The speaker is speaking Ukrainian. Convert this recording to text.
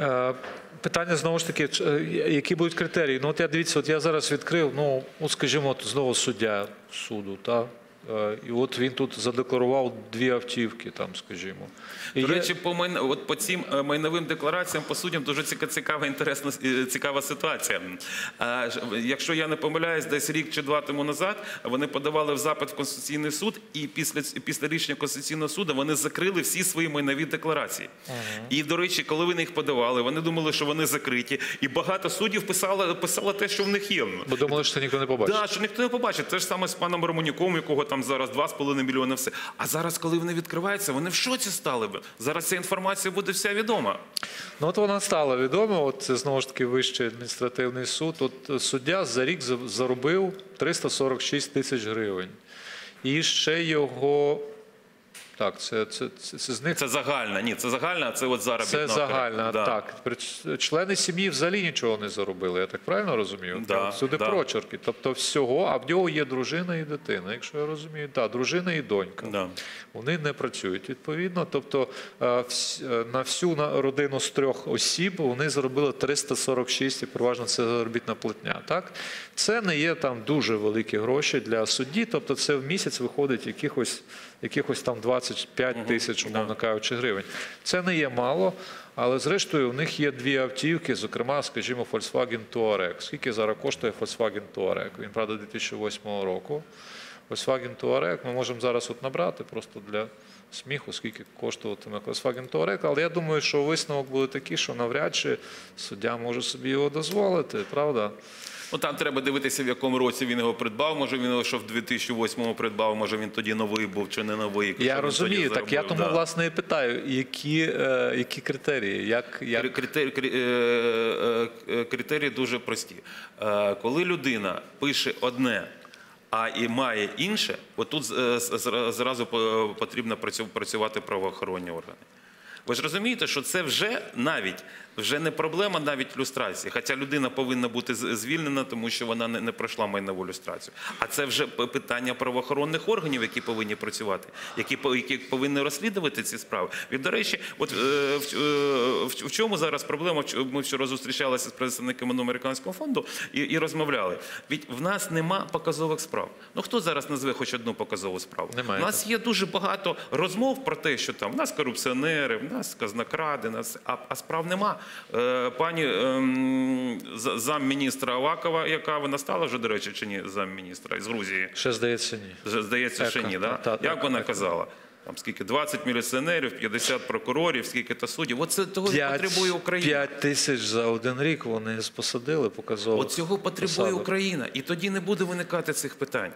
Е, Питання знову ж таки, е, які будуть критерії? Ну, от я дивіться, от я зараз відкрив, ну, от скажімо, от знову суддя суду, та? Е, і от він тут задекларував дві автівки, там, скажімо. І До речі, по майна- от по цим е, майновим деклараціям по суддям дуже цікава, інтересна е, цікава ситуація. А, Якщо я не помиляюсь, десь рік чи два тому назад вони подавали в запит в Конституційний суд, і після після рішення Конституційного суду вони закрили всі свої майнові декларації. І до речі, коли вони їх подавали, вони думали, що вони закриті, і багато суддів писало, писало те, що в них є. Бо думали, що це ніхто не побачить. Да, що ніхто не побачить. Те ж саме з паном Романюком, якого там зараз 2,5 мільйони все. А зараз, коли вони відкриваються, вони в шоці стали б. Зараз ця інформація буде вся відома. Ну, от вона стала відома, от це знову ж таки Вищий адміністративний суд. От е, суддя за рік заробив 346 тисяч гривень. І ще його. Так, це, це, це, це з них Це загальна. Ні, це загальна, а це от заробітна. Це загальна, Да. так. Члени сім'ї взагалі нічого не заробили, я так правильно розумію? Да, Сюди да. прочерки. Тобто всього, а в нього є дружина і дитина, якщо я розумію. Так, дружина і донька. Да. Вони не працюють відповідно. Тобто е, е, на всю родину з трьох осіб вони заробили 346 і переважно це заробітна платня. Так? Це не є там дуже великі гроші для судді, тобто це в місяць виходить якихось, якихось там 25 тисяч, умовно кажучи, гривень. Це не є мало. Але зрештою, у них є дві автівки, зокрема, скажімо, Volkswagen Touareg. Скільки зараз коштує Volkswagen Touareg? Він, правда, 2008 року. Volkswagen Touareg ми можемо зараз от набрати просто для сміху, скільки коштуватиме Volkswagen Touareg, але я думаю, що висновок буде такий, що навряд чи суддя може собі його дозволити, правда? Ну там треба дивитися, в якому році він його придбав. Може він його в 2008-му придбав, може він тоді новий був чи не новий. Я розумію, так я тому да. власне і питаю, які, е, які критерії, як, як... Кри- Критерії, крі- е, е, е, критерії дуже прості. Е, Коли людина пише одне, а і має інше, отут зра- зразу потрібно працювати правоохоронні органи. Ви ж розумієте, що це вже навіть вже не проблема навіть люстрації. Хоча людина повинна бути звільнена, тому що вона не, пройшла майнову люстрацію. А це вже питання правоохоронних органів, які повинні працювати, які, які повинні розслідувати ці справи. І, до речі, от е, в, е, в, чому зараз проблема? Ми вчора зустрічалися з представниками американського фонду і, і розмовляли. Від в нас нема показових справ. Ну хто зараз назве хоч одну показову справу? Немає. У нас є дуже багато розмов про те, що там в нас корупціонери, в нас казнокради, нас а, а справ нема. Е, пані ем, за- замміністра Авакова, яка вона стала вже, до речі, чи ні, замміністра із Грузії. Ще здається, ні. З- Здається, ще ні, да? та- та- Як вона казала? Там скільки 20 міліціонерів, 50 прокурорів, скільки то суддів. Оце того і потребує Україна. 5 тисяч за один рік вони посадили, показово. От цього потребує Україна, і тоді не буде виникати цих питань.